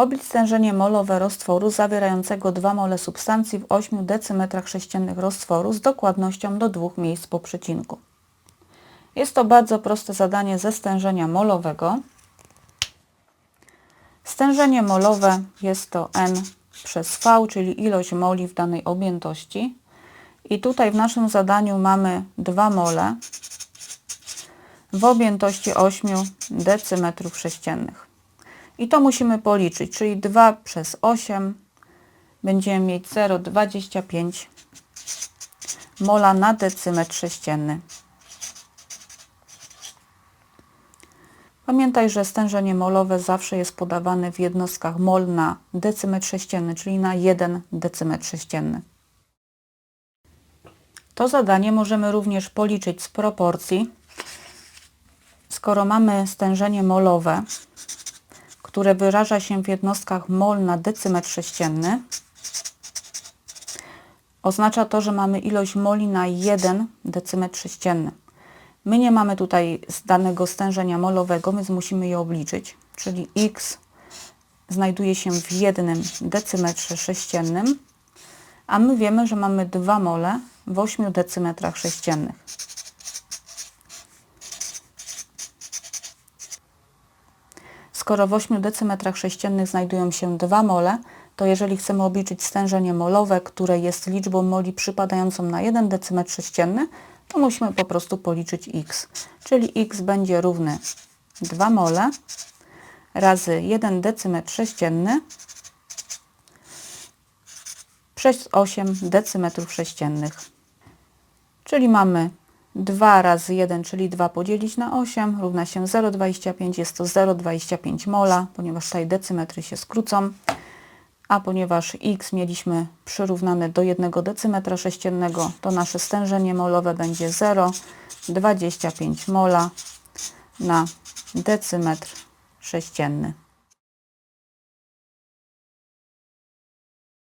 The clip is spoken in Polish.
Oblicz stężenie molowe roztworu zawierającego 2 mole substancji w 8 decymetrach sześciennych roztworu z dokładnością do dwóch miejsc po przecinku. Jest to bardzo proste zadanie ze stężenia molowego. Stężenie molowe jest to N przez V, czyli ilość moli w danej objętości. I tutaj w naszym zadaniu mamy 2 mole w objętości 8 decymetrów sześciennych. I to musimy policzyć, czyli 2 przez 8 będziemy mieć 0,25 mola na decymetr sześcienny. Pamiętaj, że stężenie molowe zawsze jest podawane w jednostkach mol na decymetr sześcienny, czyli na 1 decymetr sześcienny. To zadanie możemy również policzyć z proporcji. Skoro mamy stężenie molowe, które wyraża się w jednostkach mol na decymetr sześcienny, oznacza to, że mamy ilość moli na 1 decymetr sześcienny. My nie mamy tutaj danego stężenia molowego, więc musimy je obliczyć, czyli x znajduje się w jednym decymetrze sześciennym, a my wiemy, że mamy 2 mole w 8 decymetrach sześciennych. Skoro w 8 decymetrach sześciennych znajdują się 2 mole, to jeżeli chcemy obliczyć stężenie molowe, które jest liczbą moli przypadającą na 1 decymetr sześcienny, to musimy po prostu policzyć x. Czyli x będzie równy 2 mole razy 1 decymetr sześcienny przez 8 decymetrów sześciennych. Czyli mamy 2 razy 1, czyli 2 podzielić na 8 równa się 0,25. Jest to 0,25 mola, ponieważ tutaj decymetry się skrócą. A ponieważ x mieliśmy przyrównane do 1 decymetra sześciennego, to nasze stężenie molowe będzie 0,25 mola na decymetr sześcienny.